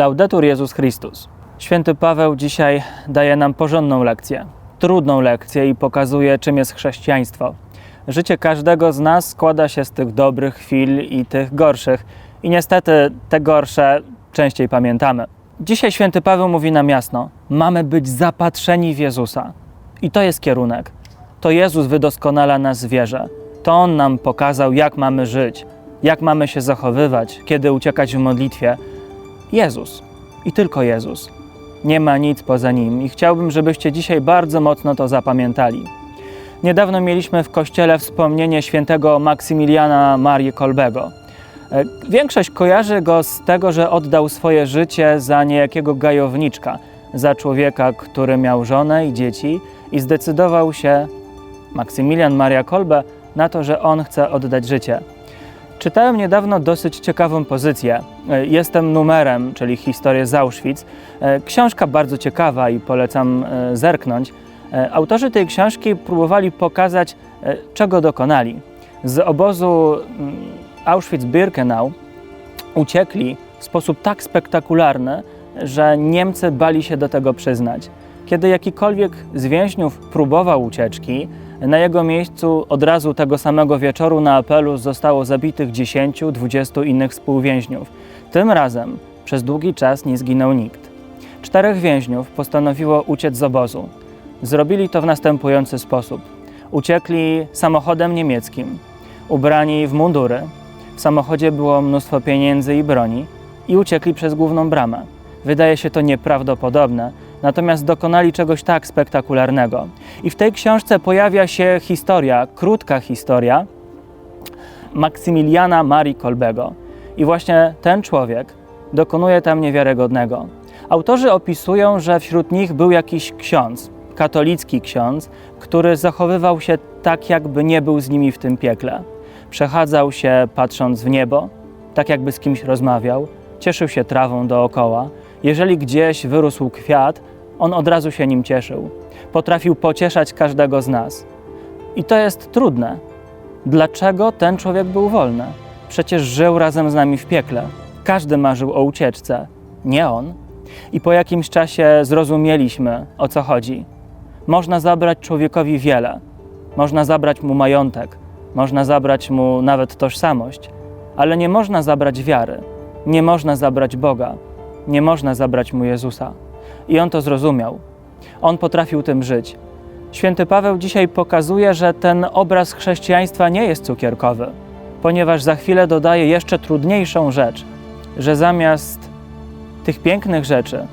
Laudetur Jezus Chrystus. Święty Paweł dzisiaj daje nam porządną lekcję, trudną lekcję i pokazuje, czym jest chrześcijaństwo. Życie każdego z nas składa się z tych dobrych chwil i tych gorszych, i niestety te gorsze częściej pamiętamy. Dzisiaj święty Paweł mówi nam jasno: mamy być zapatrzeni w Jezusa. I to jest kierunek. To Jezus wydoskonala nas wierze. To On nam pokazał, jak mamy żyć, jak mamy się zachowywać, kiedy uciekać w modlitwie. Jezus i tylko Jezus. Nie ma nic poza Nim i chciałbym, żebyście dzisiaj bardzo mocno to zapamiętali. Niedawno mieliśmy w kościele wspomnienie świętego Maksymiliana Marii Kolbego. E, Większość kojarzy go z tego, że oddał swoje życie za niejakiego gajowniczka, za człowieka, który miał żonę i dzieci i zdecydował się, Maksymilian Maria Kolbe, na to, że on chce oddać życie. Czytałem niedawno dosyć ciekawą pozycję. E, Jestem numerem, czyli historię z Auschwitz. E, Książka bardzo ciekawa i polecam e, zerknąć. Autorzy tej książki próbowali pokazać, czego dokonali. Z obozu mm, Auschwitz-Birkenau uciekli w sposób tak spektakularny, że Niemcy bali się do tego przyznać. Kiedy jakikolwiek z więźniów próbował ucieczki, na jego miejscu od razu tego samego wieczoru na apelu zostało zabitych 10-20 innych współwięźniów. Tym razem przez długi czas nie zginął nikt. Czterech więźniów postanowiło uciec z obozu. Zrobili to w następujący sposób. Uciekli samochodem niemieckim, ubrani w mundury. W samochodzie było mnóstwo pieniędzy i broni i uciekli przez główną bramę. Wydaje się to nieprawdopodobne, natomiast dokonali czegoś tak spektakularnego. I w tej książce pojawia się historia, krótka historia Maksymiliana Marii Kolbego. I właśnie ten człowiek dokonuje tam niewiarygodnego. Autorzy opisują, że wśród nich był jakiś ksiądz, katolicki ksiądz, który zachowywał się tak, jakby nie był z nimi w tym piekle. Przechadzał się patrząc w niebo, tak jakby z kimś rozmawiał, cieszył się trawą dookoła. Jeżeli gdzieś wyrósł kwiat, on od razu się nim cieszył. Potrafił pocieszać każdego z nas. I to jest trudne. Dlaczego ten człowiek był wolny? Przecież żył razem z nami w piekle. Każdy marzył o ucieczce, nie on. I po jakimś czasie zrozumieliśmy, o co chodzi. Można zabrać człowiekowi wiele. Można zabrać mu majątek, można zabrać mu nawet tożsamość, ale nie można zabrać wiary, nie można zabrać Boga, nie można zabrać mu Jezusa. I on to zrozumiał. On potrafił tym żyć. Święty Paweł dzisiaj pokazuje, że ten obraz chrześcijaństwa nie jest cukierkowy, ponieważ za chwilę dodaje jeszcze trudniejszą rzecz, że zamiast tych pięknych rzeczy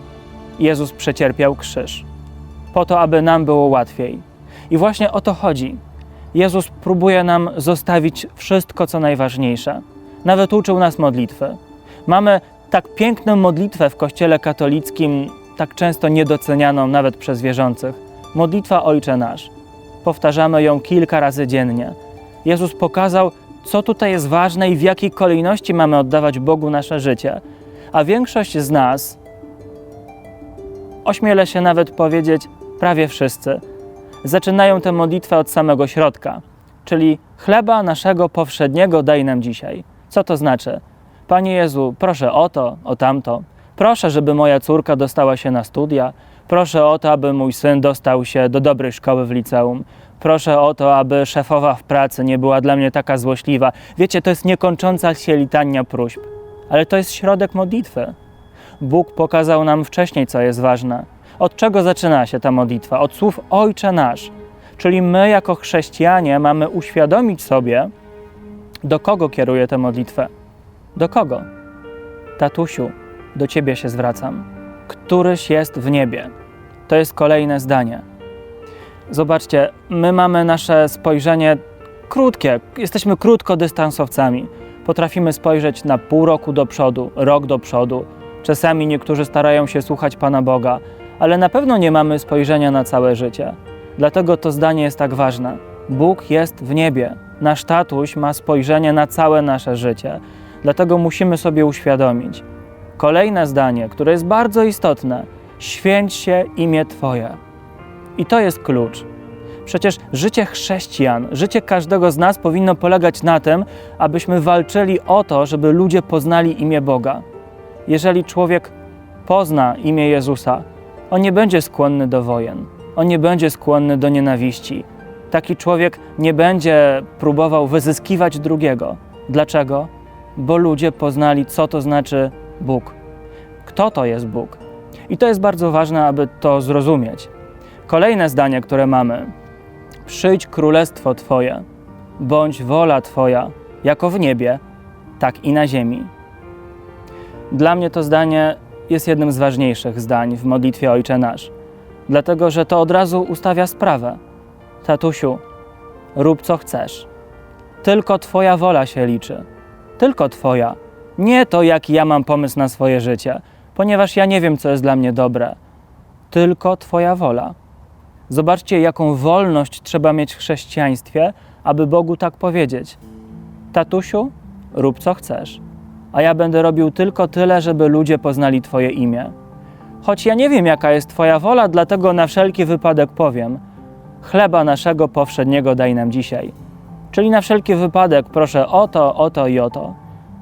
Jezus przecierpiał krzyż, po to, aby nam było łatwiej. I właśnie o to chodzi. Jezus próbuje nam zostawić wszystko, co najważniejsze. Nawet uczył nas modlitwy. Mamy tak piękną modlitwę w Kościele katolickim, tak często niedocenianą nawet przez wierzących. Modlitwa Ojcze Nasz. Powtarzamy ją kilka razy dziennie. Jezus pokazał, co tutaj jest ważne i w jakiej kolejności mamy oddawać Bogu nasze życie. A większość z nas, ośmielę się nawet powiedzieć, prawie wszyscy, zaczynają tę modlitwę od samego środka, czyli chleba naszego powszedniego daj nam dzisiaj. Co to znaczy? Panie Jezu, proszę o to, o tamto. Proszę, żeby moja córka dostała się na studia. Proszę o to, aby mój syn dostał się do dobrej szkoły w liceum. Proszę o to, aby szefowa w pracy nie była dla mnie taka złośliwa. Wiecie, to jest niekończąca się litania próśb, ale to jest środek modlitwy. Bóg pokazał nam wcześniej, co jest ważne. Od czego zaczyna się ta modlitwa? Od słów Ojcze Nasz. Czyli my, jako chrześcijanie, mamy uświadomić sobie, do kogo kieruję tę modlitwę. Do kogo? Tatusiu, do ciebie się zwracam. Któryś jest w niebie. To jest kolejne zdanie. Zobaczcie, my mamy nasze spojrzenie krótkie, jesteśmy krótkodystansowcami. Potrafimy spojrzeć na pół roku do przodu, rok do przodu. Czasami niektórzy starają się słuchać Pana Boga, ale na pewno nie mamy spojrzenia na całe życie. Dlatego to zdanie jest tak ważne. Bóg jest w niebie. Nasz tatuś ma spojrzenie na całe nasze życie. Dlatego musimy sobie uświadomić. Kolejne zdanie, które jest bardzo istotne: święć się imię Twoje. I to jest klucz. Przecież życie chrześcijan, życie każdego z nas powinno polegać na tym, abyśmy walczyli o to, żeby ludzie poznali imię Boga. Jeżeli człowiek pozna imię Jezusa, on nie będzie skłonny do wojen, on nie będzie skłonny do nienawiści. Taki człowiek nie będzie próbował wyzyskiwać drugiego. Dlaczego? Bo ludzie poznali, co to znaczy Bóg. Kto to jest Bóg? I to jest bardzo ważne, aby to zrozumieć. Kolejne zdanie, które mamy: Przyjdź królestwo Twoje, bądź wola Twoja, jako w niebie, tak i na ziemi. Dla mnie to zdanie jest jednym z ważniejszych zdań w modlitwie Ojcze Nasz, dlatego że to od razu ustawia sprawę. Tatusiu, rób co chcesz. Tylko Twoja wola się liczy. Tylko Twoja. Nie to, jaki ja mam pomysł na swoje życie, ponieważ ja nie wiem, co jest dla mnie dobre. Tylko Twoja wola. Zobaczcie, jaką wolność trzeba mieć w chrześcijaństwie, aby Bogu tak powiedzieć: Tatusiu, rób co chcesz, a ja będę robił tylko tyle, żeby ludzie poznali Twoje imię. Choć ja nie wiem, jaka jest Twoja wola, dlatego na wszelki wypadek powiem: Chleba naszego powszedniego daj nam dzisiaj. Czyli na wszelki wypadek proszę o to, o to i o to.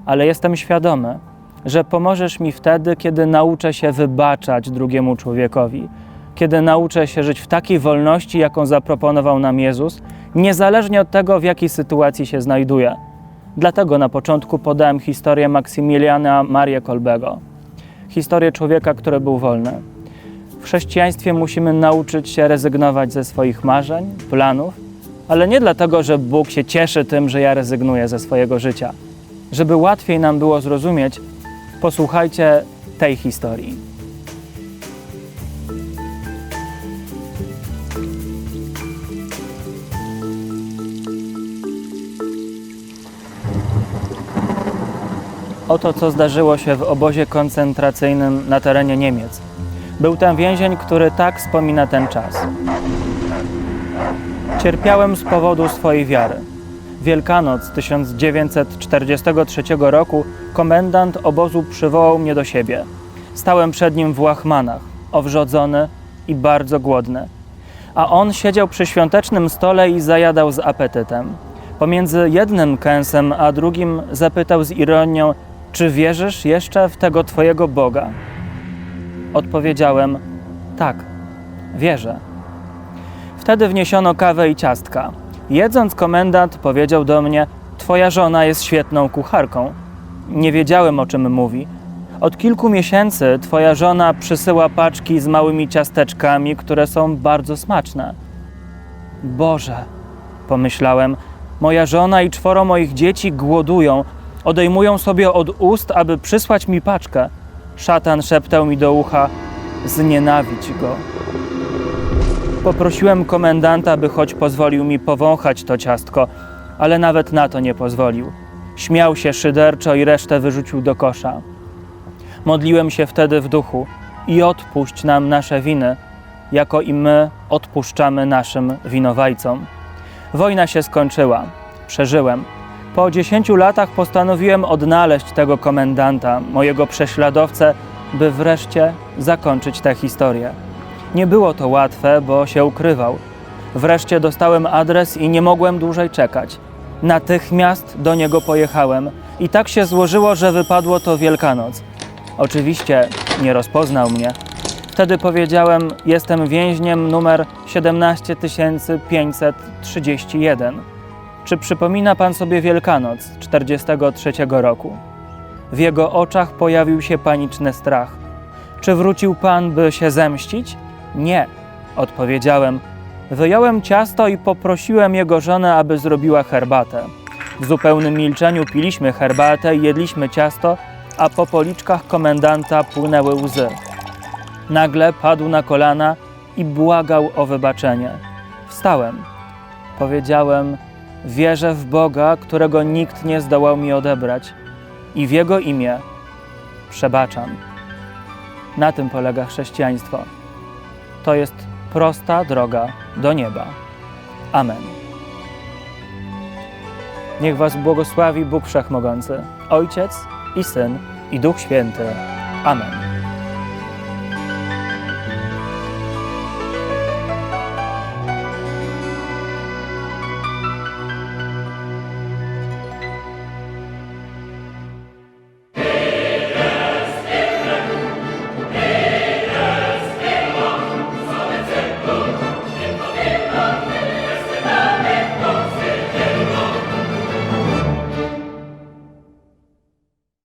Ale jestem świadomy, że pomożesz mi wtedy, kiedy nauczę się wybaczać drugiemu człowiekowi, kiedy nauczę się żyć w takiej wolności, jaką zaproponował nam Jezus, niezależnie od tego, w jakiej sytuacji się znajduję. Dlatego na początku podałem historię Maksymiliana Maria Kolbego. Historię człowieka, który był wolny. W chrześcijaństwie musimy nauczyć się rezygnować ze swoich marzeń, planów, ale nie dlatego, że Bóg się cieszy tym, że ja rezygnuję ze swojego życia. Żeby łatwiej nam było zrozumieć, posłuchajcie tej historii. Oto co zdarzyło się w obozie koncentracyjnym na terenie Niemiec. Był tam więzień, który tak wspomina ten czas. Cierpiałem z powodu swojej wiary. Wielkanoc 1943 roku komendant obozu przywołał mnie do siebie. Stałem przed nim w łachmanach, owrzodzony i bardzo głodny. A on siedział przy świątecznym stole i zajadał z apetytem. Pomiędzy jednym kęsem a drugim zapytał z ironią: Czy wierzysz jeszcze w tego twojego Boga? Odpowiedziałem: Tak, wierzę. Wtedy wniesiono kawę i ciastka. Jedząc, komendant powiedział do mnie: Twoja żona jest świetną kucharką. Nie wiedziałem, o czym mówi. Od kilku miesięcy twoja żona przysyła paczki z małymi ciasteczkami, które są bardzo smaczne. Boże, pomyślałem, moja żona i czworo moich dzieci głodują, odejmują sobie od ust, aby przysłać mi paczkę. Szatan szeptał mi do ucha: Znienawidź go. Poprosiłem komendanta, by choć pozwolił mi powąchać to ciastko, ale nawet na to nie pozwolił. Śmiał się szyderczo i resztę wyrzucił do kosza. Modliłem się wtedy w duchu i odpuść nam nasze winy, jako i my odpuszczamy naszym winowajcom. Wojna się skończyła. Przeżyłem. Po dziesięciu latach postanowiłem odnaleźć tego komendanta, mojego prześladowcę, by wreszcie zakończyć tę historię. Nie było to łatwe, bo się ukrywał. Wreszcie dostałem adres i nie mogłem dłużej czekać. Natychmiast do niego pojechałem i tak się złożyło, że wypadło to Wielkanoc. Oczywiście nie rozpoznał mnie. Wtedy powiedziałem: Jestem więźniem numer 17531. Czy przypomina pan sobie Wielkanoc 43 roku? W jego oczach pojawił się paniczny strach. Czy wrócił pan, by się zemścić? Nie, odpowiedziałem. Wyjąłem ciasto i poprosiłem jego żonę, aby zrobiła herbatę. W zupełnym milczeniu piliśmy herbatę jedliśmy ciasto, a po policzkach komendanta płynęły łzy. Nagle padł na kolana i błagał o wybaczenie. Wstałem. Powiedziałem: Wierzę w Boga, którego nikt nie zdołał mi odebrać, i w Jego imię przebaczam. Na tym polega chrześcijaństwo. To jest prosta droga do nieba. Amen. Niech Was błogosławi Bóg Wszechmogący, Ojciec i Syn i Duch Święty. Amen.